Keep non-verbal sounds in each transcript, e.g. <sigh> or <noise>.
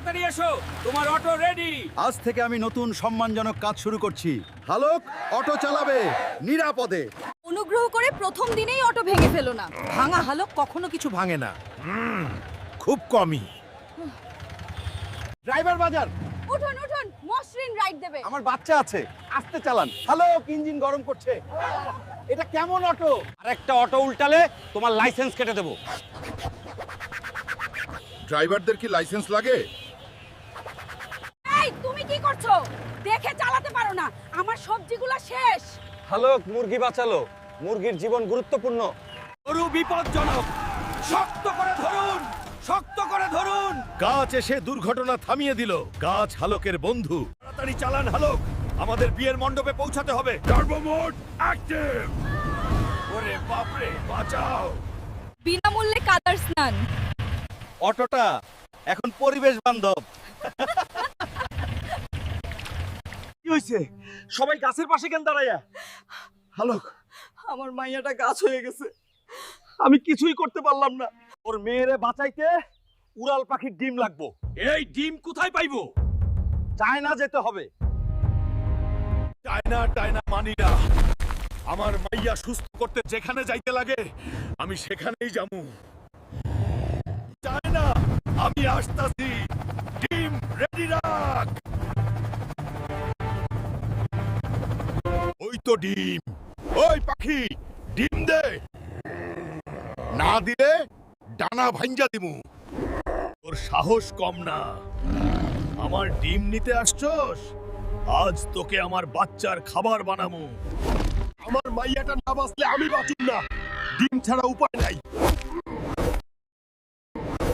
তাড়াতাড়ি এসো তোমার অটো রেডি আজ থেকে আমি নতুন সম্মানজনক কাজ শুরু করছি। হালক অটো চালাবে নিরাপদে। অনুগ্রহ করে প্রথম দিনেই অটো ভেঙে ফেলো না। ভাঙা হালক কখনো কিছু ভাঙে না। খুব কমই। ড্রাইভার বাজার। উঠুন উঠুন মসৃণ রাইড দেবে। আমার বাচ্চা আছে আস্তে চালান। হালক ইঞ্জিন গরম করছে। এটা কেমন অটো? আর একটা অটো উল্টালে তোমার লাইসেন্স কেটে দেবো। ড্রাইভারদের কি লাইসেন্স লাগে? কি করছ? দেখে চালাতে পারো না। আমার সবজিগুলো শেষ। হালক মুরগি বাঁচালো। মুরগির জীবন গুরুত্বপূর্ণ। গরু বিপজ্জনক। শক্ত করে ধরুন। শক্ত করে ধরুন। গাছ এসে দুর্ঘটনা থামিয়ে দিল। গাছ হালকের বন্ধু। তাড়াতাড়ি চালান হালক। আমাদের বিয়ের মণ্ডপে পৌঁছাতে হবে। টার্বো মোড অ্যাক্টিভ ওরে বাপরে বাঁচাও। বিনামূল্যে কাদার স্নান। অটোটা এখন পরিবেশ বান্ধব। <laughs> কি হইছে? সবাই গাছের পাশে কেন দাঁড়াইয়া? হালক আমার মাইয়াটা গাছ হয়ে গেছে। আমি কিছুই করতে পারলাম না। ওর মেয়েরে বাঁচাইতে উড়াল পাখির ডিম লাগবো। এই ডিম কোথায় পাইবো? চায়না যেতে হবে। টাইনা টাইনা মানি না। আমার মাইয়া সুস্থ করতে যেখানে যাইতে লাগে আমি সেখানেই যামু চায়না আমি আসতাছি। টিম রেডি রাখ। তো ডিম। ওই পাখি, ডিম দে। না দিলে ডানা ভাঞ্জা দিমু। তোর সাহস কম না। আমার ডিম নিতে আসছস? আজ তোকে আমার বাচ্চার খাবার বানামু। আমার মাইয়াটা না বাঁচলে আমি বাঁচুম না। ডিম ছাড়া উপায় নাই।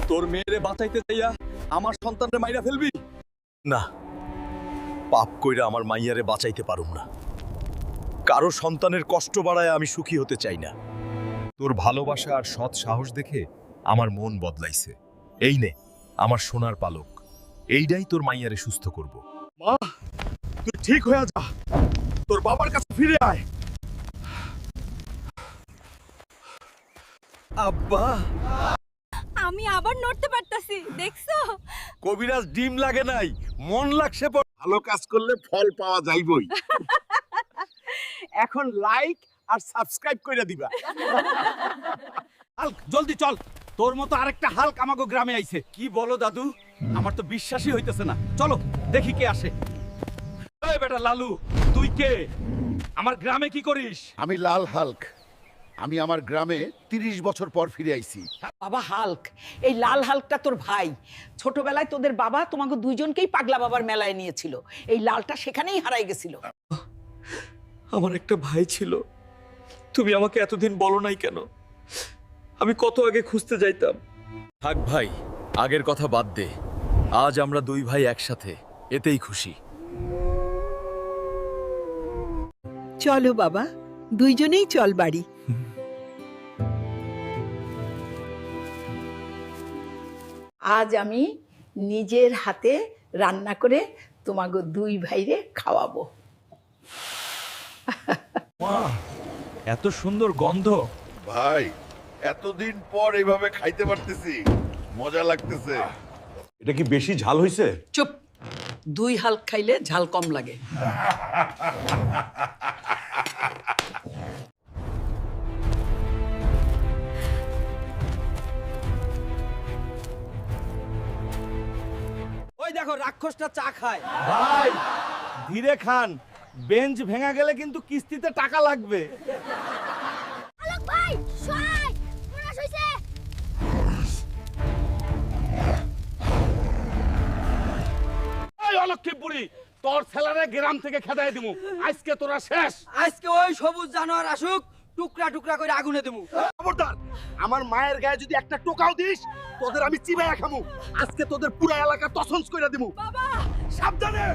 তোর মেয়েরে বাঁচাইতে চাইয়া আমার সন্তানরে মাইরা ফেলবি? না, পাপ কইরা আমার মাইয়ারে বাঁচাইতে পারুম না। কারও সন্তানের কষ্ট বাড়ায় আমি সুখী হতে চাই না। তোর ভালোবাসা আর সৎ সাহস দেখে আমার মন বদলাইছে। এই নে আমার সোনার পালক। এইটাই তোর মাইয়ারে সুস্থ করব। মা তুই ঠিক হয়ে যা। তোর বাবার কাছে ফিরে আয়। আব্বা। আমি আবার নড়তে পারতাছি দেখছ? কবিরাজ ডিম লাগে নাই মন লাগছে পর ভালো কাজ করলে ফল পাওয়া যাইবই। <laughs> এখন লাইক আর সাবস্ক্রাইব কইরা দিবা। হাল্ক জলদি চল। তোর মতো আরেকটা হাল্ক আমাগো গ্রামে আইছে। কি বলো দাদু? আমার তো বিশ্বাসই হইতেছে না। চলো দেখি কে আসে। এই বেটা লালু তুই কে? আমার গ্রামে কি করিস? আমি লাল হাল্ক। আমি আমার গ্রামে তিরিশ বছর পর ফিরে আইছি। বাবা হাল্ক এই লাল হাল্কটা তোর ভাই। ছোটবেলায় তোদের বাবা তোমাকে দুইজনকেই পাগলা বাবার মেলায় নিয়েছিল। এই লালটা সেখানেই হারাই গেছিল। আমার একটা ভাই ছিল। তুমি আমাকে এতদিন বলো নাই কেন? আমি কত আগে খুঁজতে যাইতাম। থাক ভাই আগের কথা বাদ দে। আজ আমরা দুই ভাই একসাথে এতেই খুশি। চলো বাবা দুইজনেই চল বাড়ি। আজ আমি নিজের হাতে রান্না করে তোমাকে দুই ভাইরে খাওয়াবো। এত সুন্দর গন্ধ। ভাই এতদিন পর এইভাবে খাইতে পারতেছি। মজা লাগতেছে। এটা কি বেশি ঝাল হইছে? চুপ। দুই হাল্ক খাইলে ঝাল কম লাগে। ওই দেখো রাক্ষসটা চা খায়। ভাই ধীরে খান। বেঞ্চ ভেঙা গেলে কিন্তু কিস্তিতে টাকা লাগবে। আলোক ভাই সহায় পুরাস হইছে। এই অলক্ষীপুরি তোর ছেলেরে গ্রাম থেকে খেদাই দিমু। আজকে তোরা শেষ। আজকে ওই সবুজ জানোয়ার আসুক টুকরা টুকরা করে আগুনে দেবো খবরদার আমার মায়ের গায়ে যদি একটা টোকাও দিস তোদের আমি চিবাইয়া খামু। আজকে তোদের পুরা এলাকা তছনছ কইরা দিমু। বাবা! সাবধানে!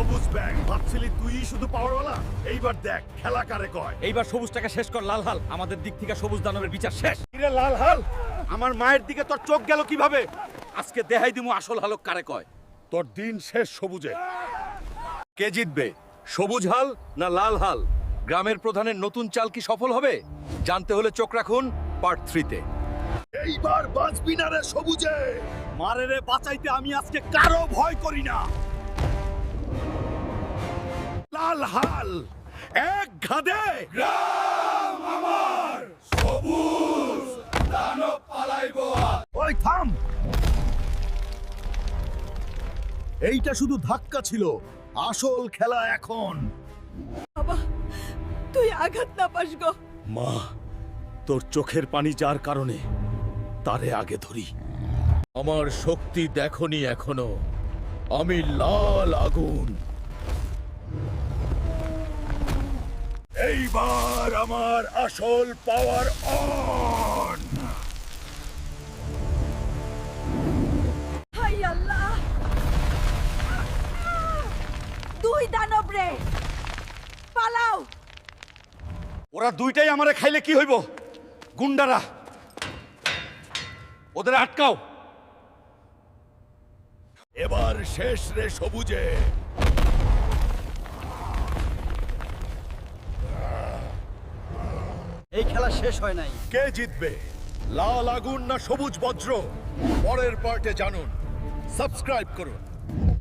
সবুজ ব্যাগ ভাবছিলি তুই শুধু পাওয়ারওয়ালা? এইবার দেখ খেলা কারে কয়। এইবার সবুজটাকে শেষ কর লাল হাল। আমাদের দিক থেকে সবুজ দানবের বিচার শেষ। লাল হাল? আমার মায়ের দিকে তোর চোখ গেল কীভাবে? আজকে দেখাই দিমু আসল হালক কারে কয়। তোর দিন শেষ সবুজে। কে জিতবে? সবুজ হাল না লাল হাল? গ্রামের প্রধানের নতুন চাল কি সফল হবে? জানতে হলে চোখ রাখুন পার্ট থ্রিতে। এইবার বাঁচবি না রে সবুজে। মারে রে বাঁচাইতে আমি আজকে কারও ভয় করি না। লাল হাল এক ঘাদে। গ্রাম আমার সবুজ দানব পালাইব ওই থাম। এইটা শুধু ধাক্কা ছিল আসল খেলা এখন। বাবা তুই আঘাত না পাস গো। মা তোর চোখের পানি যার কারণে তারে আগে ধরি। আমার শক্তি দেখনি এখনও। আমি লাল আগুন। এইবার আমার আসল পাওয়ার অন হাই আল্লাহ! দুই দানব রে! পালাও! ওরা দুইটাই আমারে খাইলে কি হইব? গুন্ডারা! ওদের আটকাও! এবার শেষ রে সবুজে! এই খেলা শেষ হয় নাই। কে জিতবে? লাল আগুন না সবুজ বজ্র? পরের পার্টে জানুন। সাবস্ক্রাইব করুন।